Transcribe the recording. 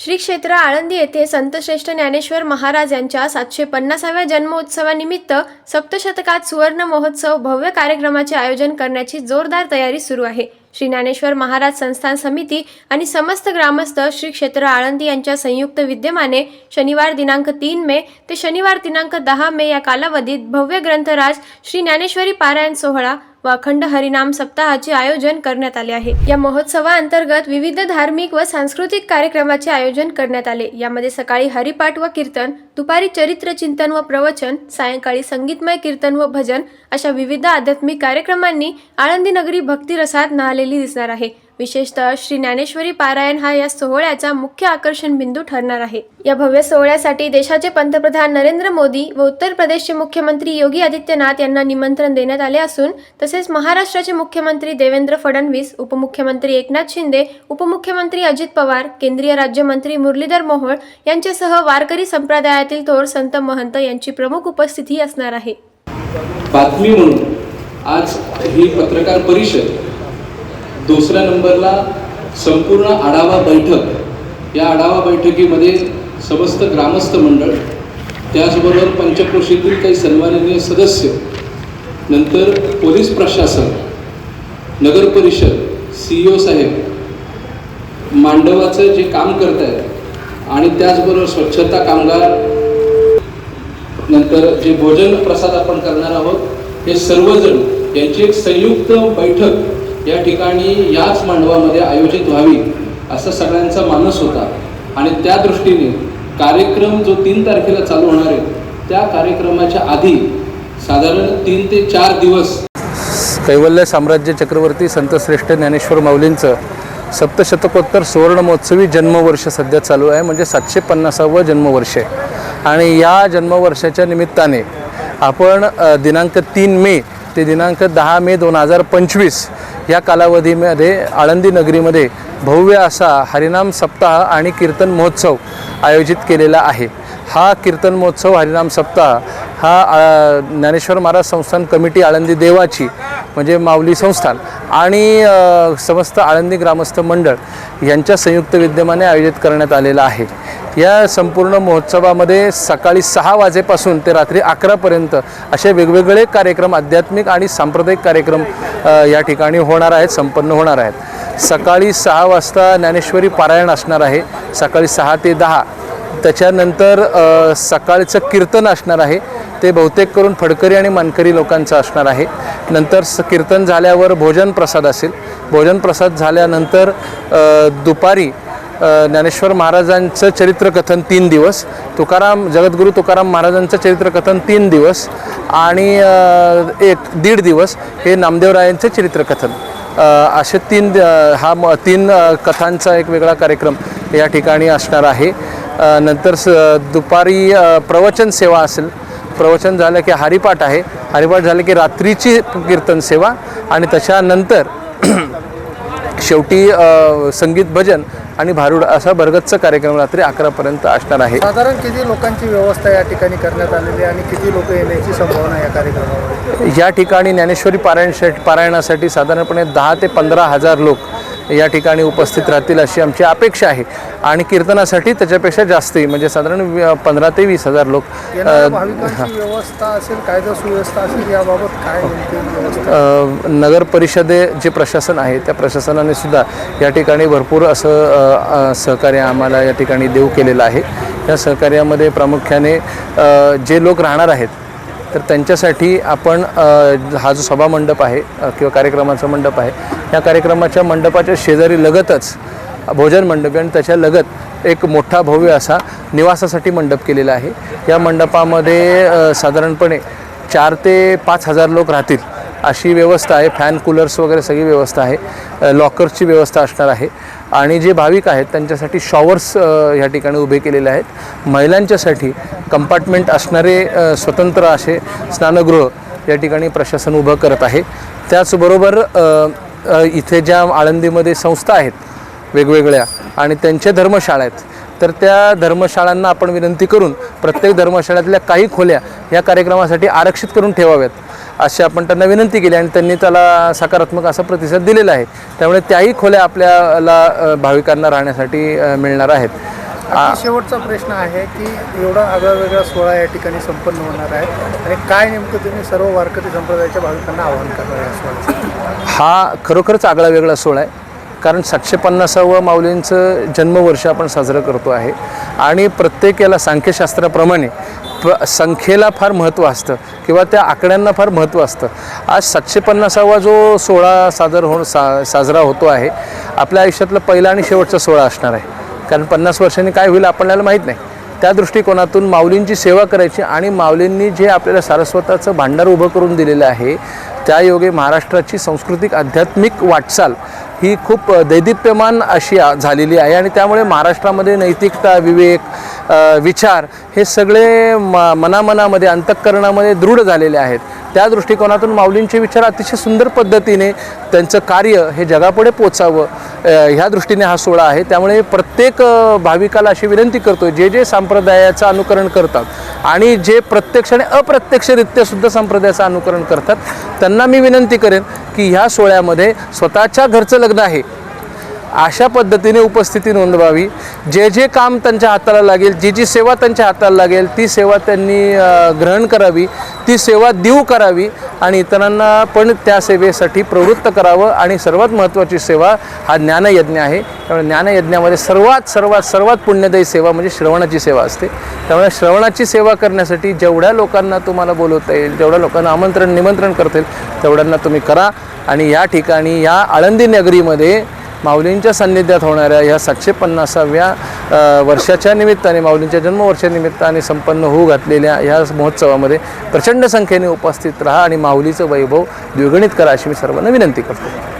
श्री क्षेत्र आळंदी येथे संतश्रेष्ठ ज्ञानेश्वर महाराज यांच्या सातशे पन्नासाव्या जन्मोत्सवानिमित्त सप्तशतकात सुवर्ण महोत्सव भव्य कार्यक्रमाचे आयोजन करण्याची जोरदार तयारी सुरू आहे. श्री ज्ञानेश्वर महाराज संस्थान समिती आणि समस्त ग्रामस्थ श्री क्षेत्र आळंदी यांच्या संयुक्त विद्यमाने शनिवार दिनांक तीन मे ते शनिवार दिनांक दहा मे या कालावधीत भव्य ग्रंथराज श्री ज्ञानेश्वरी पारायण सोहळा व अखंड हरिनाम सप्ताहाचे आयोजन करण्यात आले आहे. या महोत्सवाअंतर्गत विविध धार्मिक व सांस्कृतिक कार्यक्रमाचे आयोजन करण्यात आले. यामध्ये सकाळी हरिपाठ व कीर्तन दुपारी चरित्र चिंतन व प्रवचन सायंकाळी संगीतमय कीर्तन व भजन अशा विविध आध्यात्मिक कार्यक्रमांनी आळंदी नगरी भक्तिरसात झालेली दिसणार आहे. विशेषतः श्री ज्ञानेश्वरी पारायण हा या सोहळ्याचा मुख्य आकर्षण बिंदू ठरणार आहे. या भव्य सोहळ्यासाठी देशाचे पंतप्रधान नरेंद्र मोदी व उत्तर प्रदेशचे मुख्यमंत्री योगी आदित्यनाथ यांना निमंत्रण देण्यात आले असून तसेच महाराष्ट्राचे मुख्यमंत्री देवेंद्र फडणवीस उपमुख्यमंत्री एकनाथ शिंदे उपमुख्यमंत्री अजित पवार केंद्रीय राज्यमंत्री मुरलीधर मोहोळ यांच्यासह वारकरी संप्रदायातील थोर संत महंत यांची प्रमुख उपस्थिती असणार आहे. बातमी म्हणून आज ही पत्रकार परिषद दुसऱ्या नंबरला संपूर्ण आढावा बैठक. या आढावा बैठकीमध्ये समस्त ग्रामस्थ मंडळ त्याचबरोबर पंचक्रोशीतील काही सन्माननीय सदस्य नंतर पोलीस प्रशासन नगर परिषद सी ओ साहेब मांडवाचं जे काम करत आहेत आणि त्याचबरोबर स्वच्छता कामगार नंतर जे भोजन प्रसाद आपण करणार आहोत हे सर्वजण यांची एक संयुक्त बैठक या ठिकाणी याच मांडवामध्ये आयोजित व्हावी असं सगळ्यांचा मानस होता. आणि त्या दृष्टीने कार्यक्रम जो तीन तारखेला चालू होणार आहे त्या कार्यक्रमाच्या आधी साधारण तीन ते चार दिवस कैवल्य साम्राज्य चक्रवर्ती संतश्रेष्ठ ज्ञानेश्वर माऊलींचं सप्तशतकोत्तर सुवर्णमहोत्सवी जन्मवर्ष सध्या चालू आहे म्हणजे सातशे पन्नासावं जन्मवर्ष आहे. आणि या जन्मवर्षाच्या निमित्ताने आपण दिनांक तीन मे ते दिनांक दहा मे दोन हजार पंचवीस या कालावधीमध्ये आळंदी नगरीमध्ये भव्य असा हरिनाम सप्ताह आणि कीर्तन महोत्सव आयोजित केलेला आहे. हा कीर्तन महोत्सव हरिनाम सप्ताह हा ज्ञानेश्वर महाराज संस्थान कमिटी आळंदी देवाची म्हणजे माऊली संस्थान आणि समस्त आळंदी ग्रामस्थ मंडळ यांच्या संयुक्त विद्यमाने आयोजित करण्यात आलेला आहे. या संपूर्ण महोत्सवामध्ये सकाळी सहा वाजेपासून ते रात्री अकरापर्यंत असे वेगवेगळे कार्यक्रम आध्यात्मिक आणि सांप्रदायिक कार्यक्रम या ठिकाणी होणार आहेत संपन्न होणार आहेत. सकाळी सहा वाजता ज्ञानेश्वरी पारायण असणार आहे. सकाळी सहा ते दहा. त्याच्यानंतर सकाळचं कीर्तन असणार आहे. ते बहुतेक करून फडकरी आणि मानकरी लोकांचं असणार आहे. नंतर स कीर्तन झाल्यावर भोजन प्रसाद असेल. भोजन प्रसाद झाल्यानंतर दुपारी ज्ञानेश्वर महाराजांचं चरित्रकथन तीन दिवस तुकाराम जगद्गुरू तुकाराम महाराजांचं चरित्रकथन तीन दिवस आणि एक दीड दिवस हे नामदेवरायांचं चरित्रकथन. असे तीन हा म तीन कथांचा एक वेगळा कार्यक्रम या ठिकाणी असणार आहे. नंतर स दुपारी प्रवचन सेवा असेल. प्रवचन झालं की हरिपाठ आहे. हरिपाठ झालं की रात्रीची कीर्तन सेवा आणि त्याच्यानंतर शेवटी संगीत भजन आणि भारुड असा भरगतचा कार्यक्रम रात्री अकरापर्यंत असणार आहे. साधारण किती लोकांची व्यवस्था या ठिकाणी करण्यात आलेली आणि किती लोक येण्याची संभावना या कार्यक्रमामध्ये या ठिकाणी ज्ञानेश्वरी पारायण पारायणासाठी साधारणपणे दहा ते पंधरा हजार लोक या ठिकाणी उपस्थित राहतील अशी आमची अपेक्षा आहे. आणि कीर्तनासाठी त्याच्यापेक्षा जास्तही म्हणजे साधारण पंधरा ते वीस हजार लोक येणाऱ्या अ, भाविकांची व्यवस्था असेल कायदा सुव्यवस्था असेल याबाबत काय नेमकी व्यवस्था अ, नगर परिषदे जे प्रशासन आहे त्या प्रशासनाने सुद्धा या ठिकाणी भरपूर असं सहकार्य आम्हाला या ठिकाणी देऊ केलेलं आहे. या सहकार्यामध्ये प्रामुख्याने जे लोक राहणार आहेत तर त्यांच्यासाठी आपण हा जो सभामंडप आहे किंवा कार्यक्रमाचा मंडप आहे या कार्यक्रमाच्या मंडपाच्या शेजारी लगतच भोजन मंडप आणि त्याच्या लगत एक मोठा भव्य असा निवासासाठी मंडप केलेला आहे. या मंडपामध्ये साधारणपणे चार ते पाच हजार लोक राहतील. अशी व्यवस्था आहे. फॅन कूलर्स वगैरे सगळी व्यवस्था आहे. लॉकर्सची व्यवस्था असणार आहे. आणि जे भाविक आहेत त्यांच्यासाठी शॉवर्स ह्या ठिकाणी उभे केलेले आहेत. महिलांच्यासाठी कंपार्टमेंट असणारे स्वतंत्र असे स्नानगृह या ठिकाणी प्रशासन उभं करत आहे. त्याचबरोबर इथे ज्या आळंदीमध्ये संस्था आहेत वेगवेगळ्या आणि त्यांच्या धर्मशाळा आहेत तर त्या धर्मशाळांना आपण विनंती करून प्रत्येक धर्मशाळेतल्या काही खोल्या या कार्यक्रमासाठी आरक्षित करून ठेवाव्यात. अशी आपण त्यांना विनंती केली आणि त्यांनी त्याला सकारात्मक असा प्रतिसाद दिलेला आहे. त्यामुळे त्याही खोल्या आपल्याला भाविकांना राहण्यासाठी मिळणार आहेत. शेवटचा प्रश्न आहे की एवढा आगळा वेगळा सोहळा या ठिकाणी संपन्न होणार आहे आणि काय नेमकं तुम्ही सर्व वारकरी संप्रदायाच्या भाविकांना आवाहन करणार आहे हा खरोखरच आगळा वेगळा सोहळा आहे. कारण सातशे पन्नासावं माऊलींचं जन्मवर्ष आपण साजरं करतो आहे. आणि प्रत्येक याला सांख्यशास्त्राप्रमाणे प संख्येला फार महत्त्व असतं किंवा त्या आकड्यांना फार महत्त्व असतं. आज सातशे पन्नासावा जो सोहळा सादर हो सा साजरा होतो आहे आपल्या आयुष्यातला पहिला आणि शेवटचा सोहळा असणार आहे. कारण पन्नास वर्षांनी काय होईल आपल्याला माहीत नाही. त्या दृष्टिकोनातून माऊलींची सेवा करायची आणि माऊलींनी जे आपल्याला सारस्वताचं भांडार उभं करून दिलेलं आहे त्या योगे महाराष्ट्राची सांस्कृतिक आध्यात्मिक वाटचाल ही खूप दैदिप्यमान अशी झालेली आहे आणि त्यामुळे महाराष्ट्रामध्ये नैतिकता विवेक विचार हे सगळे म मनामनामध्ये अंतःकरणामध्ये दृढ झालेले आहेत. त्या दृष्टिकोनातून माऊलींचे विचार अतिशय सुंदर पद्धतीने त्यांचं कार्य हे जगापुढे पोचावं ह्या दृष्टीने हा सोहळा आहे. त्यामुळे प्रत्येक भाविकाला अशी विनंती करतो जे जे संप्रदायाचं अनुकरण करतात आणि जे प्रत्यक्ष आणि अप्रत्यक्षरित्यासुद्धा संप्रदायाचं अनुकरण करतात त्यांना मी विनंती करेन की ह्या सोहळ्यामध्ये स्वतःच्या घरचं लग्न आहे अशा पद्धतीने उपस्थिती नोंदवावी. जे जे काम त्यांच्या हाताला लागेल जी जी सेवा त्यांच्या हाताला लागेल ती सेवा त्यांनी ग्रहण करावी ती सेवा देऊ करावी आणि इतरांना पण त्या सेवेसाठी प्रवृत्त करावं आणि सर्वात महत्त्वाची सेवा हा ज्ञानयज्ञ आहे. त्यामुळे ज्ञानयज्ञामध्ये सर्वात सर्वात सर्वात पुण्यदायी सेवा म्हणजे श्रवणाची सेवा असते. त्यामुळे श्रवणाची सेवा करण्यासाठी जेवढ्या लोकांना तुम्हाला बोलवता येईल जेवढ्या लोकांना आमंत्रण निमंत्रण करता येईल तेवढ्यांना तुम्ही करा. आणि या ठिकाणी या आळंदी नगरीमध्ये माऊलींच्या सान्निध्यात होणाऱ्या ह्या सातशे पन्नासाव्या वर्षाच्या निमित्ताने माऊलींच्या जन्मवर्षानिमित्ताने संपन्न होऊ घातलेल्या ह्या महोत्सवामध्ये प्रचंड संख्येने उपस्थित राहा आणि माऊलीचं वैभव द्विगणित करा अशी मी सर्वांना विनंती करतो.